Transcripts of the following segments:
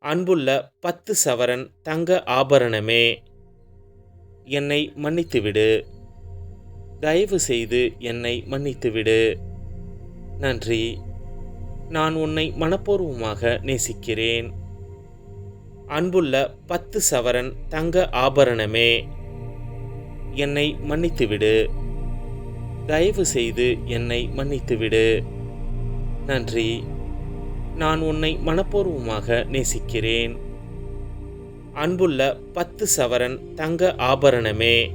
அன்புள்ள பத்து சவரன் தங்க ஆபரணமே. என்னை மன்னித்துவிடு. தயவு செய்து என்னை மன்னித்துவிடு. நன்றி. நான் உன்னை மனப்பூர்வமாக நேசிக்கிறேன். அன்புள்ள பத்து சவரன் தங்க ஆபரணமே. என்னை மன்னித்துவிடு. தயவு செய்து என்னை மன்னித்துவிடு. நன்றி. நான் உன்னை மனப்பூர்வமாக நேசிக்கிறேன். அன்புள்ள பத்து சவரன் தங்க ஆபரணமே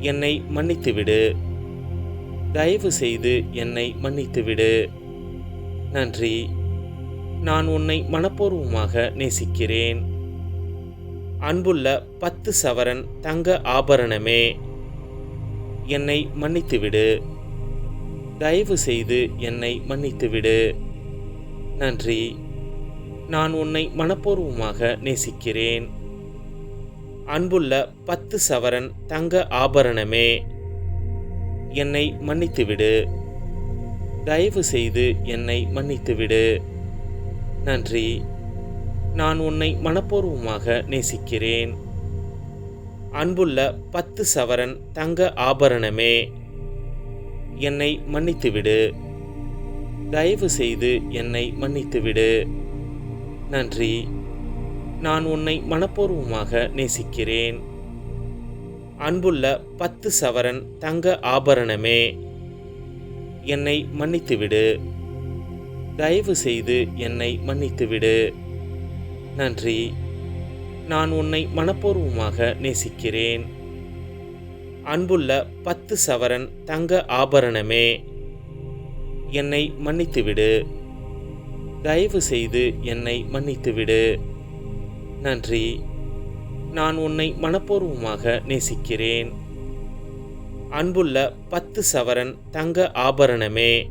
என்னை மன்னித்துவிடு. தயவு செய்து என்னை மன்னித்துவிடு. நன்றி. நான் உன்னை மனப்பூர்வமாக நேசிக்கிறேன். அன்புள்ள பத்து சவரன் தங்க ஆபரணமே என்னை மன்னித்துவிடு. தயவு செய்து என்னை மன்னித்துவிடு. நன்றி. நான் உன்னை மனப்பூர்வமாக நேசிக்கிறேன். அன்புள்ள பத்து சவரன் தங்க ஆபரணமே என்னை மன்னித்துவிடு. தயவு செய்து என்னை மன்னித்துவிடு. நன்றி. நான் உன்னை மனப்பூர்வமாக நேசிக்கிறேன். அன்புள்ள பத்து சவரன் தங்க ஆபரணமே என்னை மன்னித்துவிடு. தயவு செய்து என்னை மன்னித்துவிடு. நன்றி. நான் உன்னை மனப்பூர்வமாக நேசிக்கிறேன். அன்புள்ள பத்து சவரன் தங்க ஆபரணமே என்னை மன்னித்துவிடு. தயவு செய்து என்னை மன்னித்துவிடு. நன்றி. நான் உன்னை மனப்பூர்வமாக நேசிக்கிறேன். அன்புள்ள பத்து சவரன் தங்க ஆபரணமே என்னை மன்னித்துவிடு. தயவு செய்து என்னை மன்னித்துவிடு. நன்றி. நான் உன்னை மனப்பூர்வமாக நேசிக்கிறேன். அன்புள்ள பத்து சவரன் தங்க ஆபரணமே.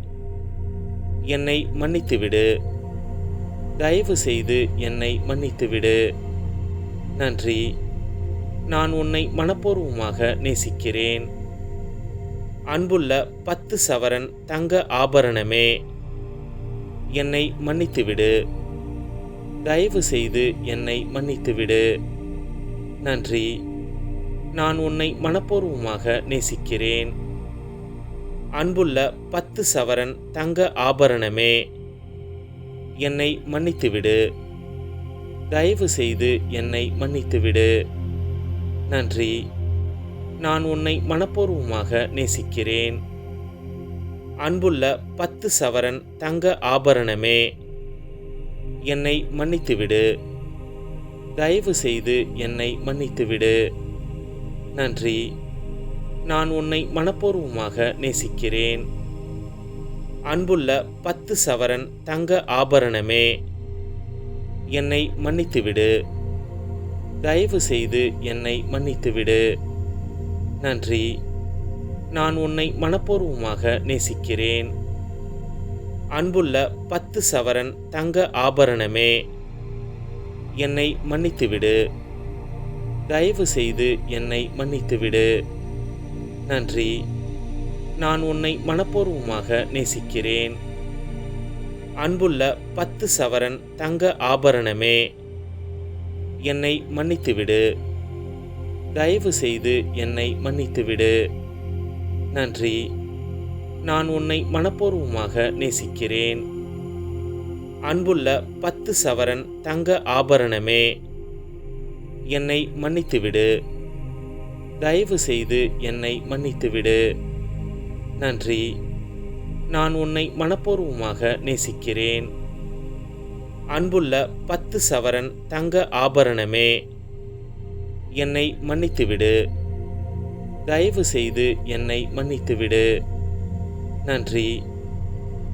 என்னை மன்னித்துவிடு. தயவு செய்து என்னை மன்னித்துவிடு. நன்றி. நான் உன்னை மனப்பூர்வமாக நேசிக்கிறேன். அன்புள்ள பத்து சவரன் தங்க ஆபரணமே. என்னை மன்னித்துவிடு. தயவு செய்து என்னை மன்னித்துவிடு. நன்றி. நான் உன்னை மனப்பூர்வமாக நேசிக்கிறேன். அன்புள்ள பத்து சவரன் தங்க ஆபரணமே. என்னை மன்னித்துவிடு. தயவு செய்து என்னை மன்னித்துவிடு. நன்றி. நான் உன்னை மனப்பூர்வமாக நேசிக்கிறேன். அன்புள்ள பத்து சவரன் தங்க ஆபரணமே என்னை மன்னித்துவிடு. தயவு செய்து என்னை மன்னித்துவிடு. நன்றி. நான் உன்னை மனப்பூர்வமாக நேசிக்கிறேன். அன்புள்ள பத்து சவரன் தங்க ஆபரணமே என்னை மன்னித்துவிடு. தயவு செய்து என்னை மன்னித்துவிடு. நன்றி. நான் உன்னை மனப்பூர்வமாக நேசிக்கிறேன். அன்புள்ள பத்து சவரன் தங்க ஆபரணமே என்னை மன்னித்துவிடு. தயவு செய்து என்னை மன்னித்துவிடு. நன்றி. நான் உன்னை மனப்பூர்வமாக நேசிக்கிறேன். அன்புள்ள பத்து சவரன் தங்க ஆபரணமே என்னை மன்னித்துவிடு. தயவு செய்து என்னை மன்னித்துவிடு. நன்றி. நான் உன்னை மனப்பூர்வமாக நேசிக்கிறேன். அன்புள்ள பத்து சவரன் தங்க ஆபரணமே. என்னை மன்னித்துவிடு. தயவு செய்து என்னை மன்னித்துவிடு. நன்றி. நான் உன்னை மனப்பூர்வமாக நேசிக்கிறேன். அன்புள்ள பத்து சவரன் தங்க ஆபரணமே. என்னை மன்னித்துவிடு. தயவு செய்து என்னை மன்னித்துவிடு. நன்றி.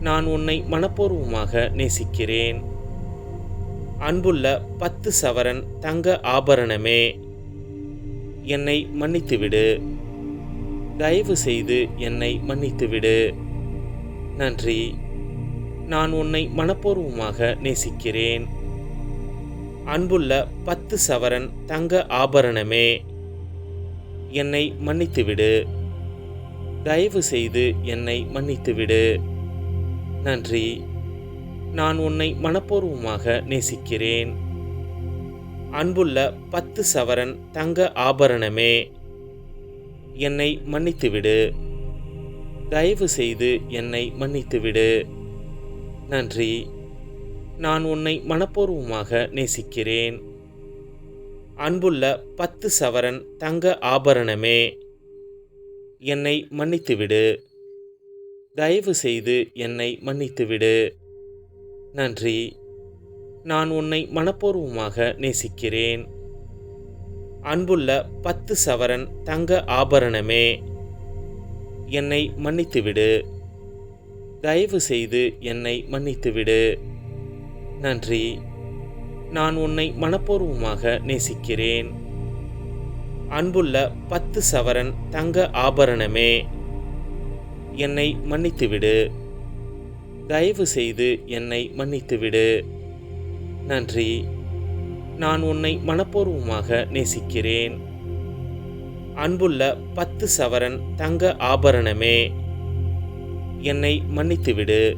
நான் உன்னை மனப்பூர்வமாக நேசிக்கிறேன். அன்புள்ள பத்து சவரன் தங்க ஆபரணமே. என்னை மன்னித்துவிடு. தயவு செய்து என்னை மன்னித்துவிடு. நன்றி. நான் உன்னை மனப்பூர்வமாக நேசிக்கிறேன். அன்புள்ள பத்து சவரன் தங்க ஆபரணமே. என்னை மன்னித்துவிடு. தயவு செய்து என்னை மன்னித்துவிடு. நன்றி. நான் உன்னை மனப்பூர்வமாக நேசிக்கிறேன். அன்புள்ள பத்து சவரன் தங்க ஆபரணமே. என்னை மன்னித்துவிடு. தயவு செய்து என்னை மன்னித்துவிடு. நன்றி. நான் உன்னை மனப்பூர்வமாக நேசிக்கிறேன். அன்புள்ள பத்து சவரன் தங்க ஆபரணமே என்னை மன்னித்துவிடு. தயவு செய்து என்னை மன்னித்துவிடு. நன்றி. நான் உன்னை மனப்பூர்வமாக நேசிக்கிறேன். அன்புள்ள பத்து சவரன் தங்க ஆபரணமே என்னை மன்னித்துவிடு. தயவு செய்து என்னை மன்னித்துவிடு. நன்றி. நான் உன்னை மனப்பூர்வமாக நேசிக்கிறேன். அன்புள்ள பத்து சவரன் தங்க ஆபரணமே. என்னை மன்னித்துவிடு. தயவு செய்து என்னை மன்னித்துவிடு. நன்றி. நான் உன்னை மனப்பூர்வமாக நேசிக்கிறேன். அன்புள்ள பத்து சவரன் தங்க ஆபரணமே. என்னை மன்னித்துவிடு.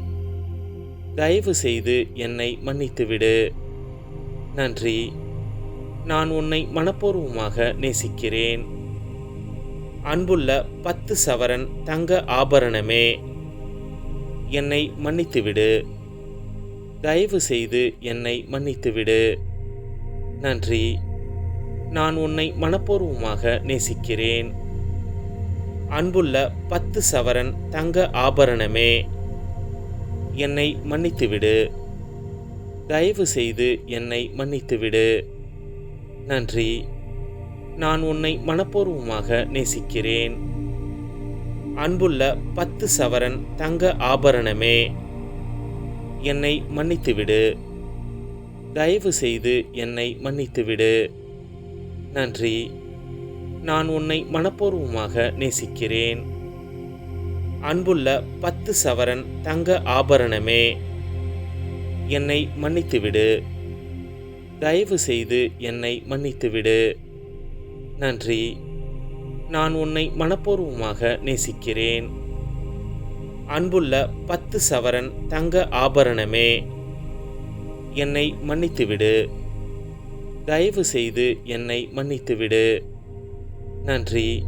தயவு செய்து என்னை மன்னித்துவிடு. நன்றி. நான் உன்னை மனப்பூர்வமாக நேசிக்கிறேன். அன்புள்ள பத்து சவரன் தங்க ஆபரணமே. என்னை மன்னித்துவிடு. தயவு செய்து என்னை மன்னித்துவிடு. நன்றி. நான் உன்னை மனப்பூர்வமாக நேசிக்கிறேன். அன்புள்ள பத்து சவரன் தங்க ஆபரணமே. என்னை மன்னித்துவிடு. தயவு செய்து என்னை மன்னித்துவிடு. நன்றி. நான் உன்னை மனப்பூர்வமாக நேசிக்கிறேன். அன்புள்ள பத்து சவரன் தங்க ஆபரணமே. என்னை மன்னித்துவிடு. தயவு செய்து என்னை மன்னித்துவிடு. நன்றி. நான் உன்னை மனப்பூர்வமாக நேசிக்கிறேன். அன்புள்ள பத்து சவரன் தங்க ஆபரணமே. என்னை மன்னித்துவிடு. தயவு செய்து என்னை மன்னித்துவிடு. நன்றி. நான் உன்னை மனப்பூர்வமாக நேசிக்கிறேன். அன்புள்ள பத்து சவரன் தங்க ஆபரணமே. என்னை மன்னித்துவிடு. தயவு செய்து என்னை மன்னித்துவிடு. நன்றி.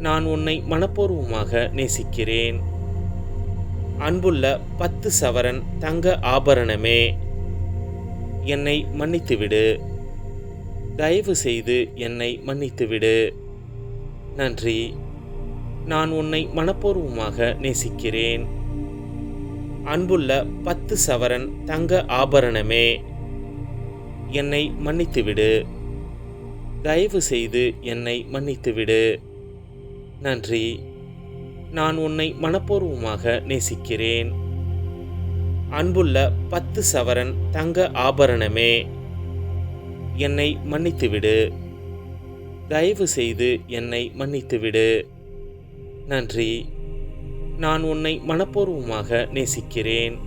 நான் உன்னை மனப்பூர்வமாக நேசிக்கிறேன். அன்புள்ள பத்து சவரன் தங்க ஆபரணமே என்னை மன்னித்துவிடு. தயவு செய்து என்னை மன்னித்துவிடு. நன்றி. நான் உன்னை மனப்பூர்வமாக நேசிக்கிறேன். அன்புள்ள பத்து சவரன் தங்க ஆபரணமே என்னை மன்னித்துவிடு. தயவு செய்து என்னை மன்னித்துவிடு. நன்றி. நான் உன்னை மனப்பூர்வமாக நேசிக்கிறேன். அன்புள்ள பத்து சவரன் தங்க ஆபரணமே என்னை மன்னித்துவிடு. தயவு செய்து என்னை மன்னித்துவிடு. நன்றி. நான் உன்னை மனப்பூர்வமாக நேசிக்கிறேன்.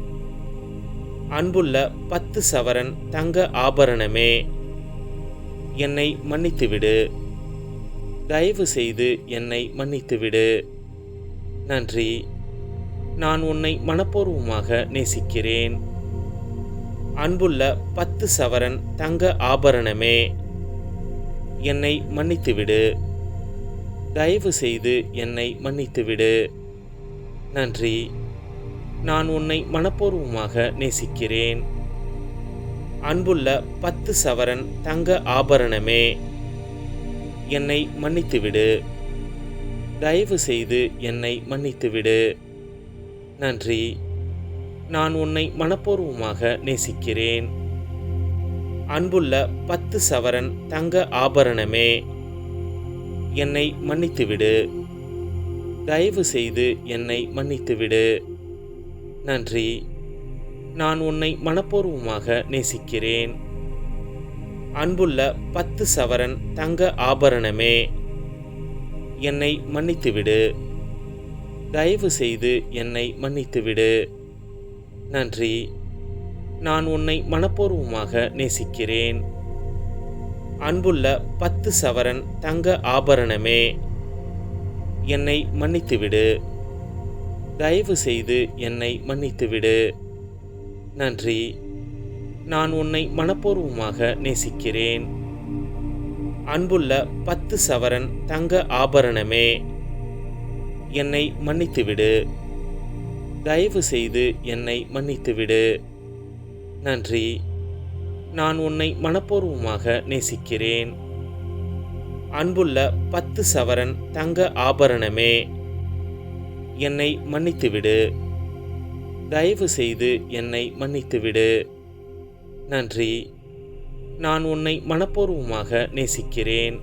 அன்புள்ள பத்து சவரன் தங்க ஆபரணமே என்னை மன்னித்துவிடு. தயவு செய்து என்னை மன்னித்துவிடு. நன்றி. நான் உன்னை மனப்பூர்வமாக நேசிக்கிறேன். அன்புள்ள பத்து சவரன் தங்க ஆபரணமே. என்னை மன்னித்துவிடு. தயவு செய்து என்னை மன்னித்துவிடு. நன்றி. நான் உன்னை மனப்பூர்வமாக நேசிக்கிறேன். அன்புள்ள பத்து சவரன் தங்க ஆபரணமே. என்னை மன்னித்துவிடு. தயவு செய்து என்னை மன்னித்துவிடு. நன்றி. நான் உன்னை மனப்பூர்வமாக நேசிக்கிறேன். அன்புள்ள பத்து சவரன் தங்க ஆபரணமே. என்னை மன்னித்துவிடு. தயவு செய்து என்னை மன்னித்துவிடு. நன்றி. நான் உன்னை மனப்பூர்வமாக நேசிக்கிறேன். அன்புள்ள பத்து சவரன் தங்க ஆபரணமே. என்னை மன்னித்துவிடு. தயவு செய்து என்னை மன்னித்துவிடு. நன்றி. நான் உன்னை மனப்பூர்வமாக நேசிக்கிறேன். அன்புள்ள பத்து சவரன் தங்க ஆபரணமே. என்னை மன்னித்துவிடு. தயவு செய்து என்னை மன்னித்துவிடு. நன்றி. நான் உன்னை மனப்பூர்வமாக நேசிக்கிறேன். அன்புள்ள பத்து சவரன் தங்க ஆபரணமே என்னை மன்னித்துவிடு. தயவு செய்து என்னை மன்னித்துவிடு. நன்றி. நான் உன்னை மனப்பூர்வமாக நேசிக்கிறேன். அன்புள்ள பத்து சவரன் தங்க ஆபரணமே என்னை மன்னித்துவிடு. தயவு செய்து என்னை மன்னித்துவிடு. நன்றி. நான் உன்னை மனப்பூர்வமாக நேசிக்கிறேன்.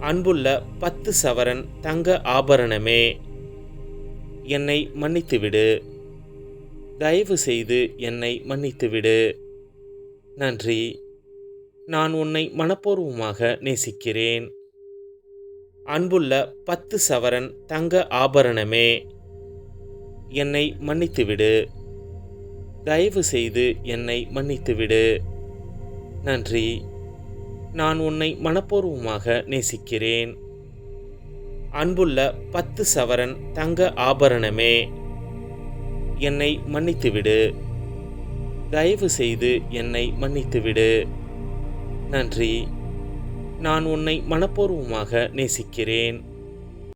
அன்புள்ள பத்து சவரன் தங்க ஆபரணமே. என்னை மன்னித்துவிடு. தயவு செய்து என்னை மன்னித்துவிடு. நன்றி. நான் உன்னை மனப்பூர்வமாக நேசிக்கிறேன். அன்புள்ள பத்து சவரன் தங்க ஆபரணமே. என்னை மன்னித்துவிடு. தயவு செய்து என்னை மன்னித்துவிடு. நன்றி. நான் உன்னை மனப்பூர்வமாக நேசிக்கிறேன். அன்புள்ள பத்து சவரன் தங்க ஆபரணமே. என்னை மன்னித்துவிடு. தயவு செய்து என்னை மன்னித்துவிடு. நன்றி. நான் உன்னை மனப்பூர்வமாக நேசிக்கிறேன்.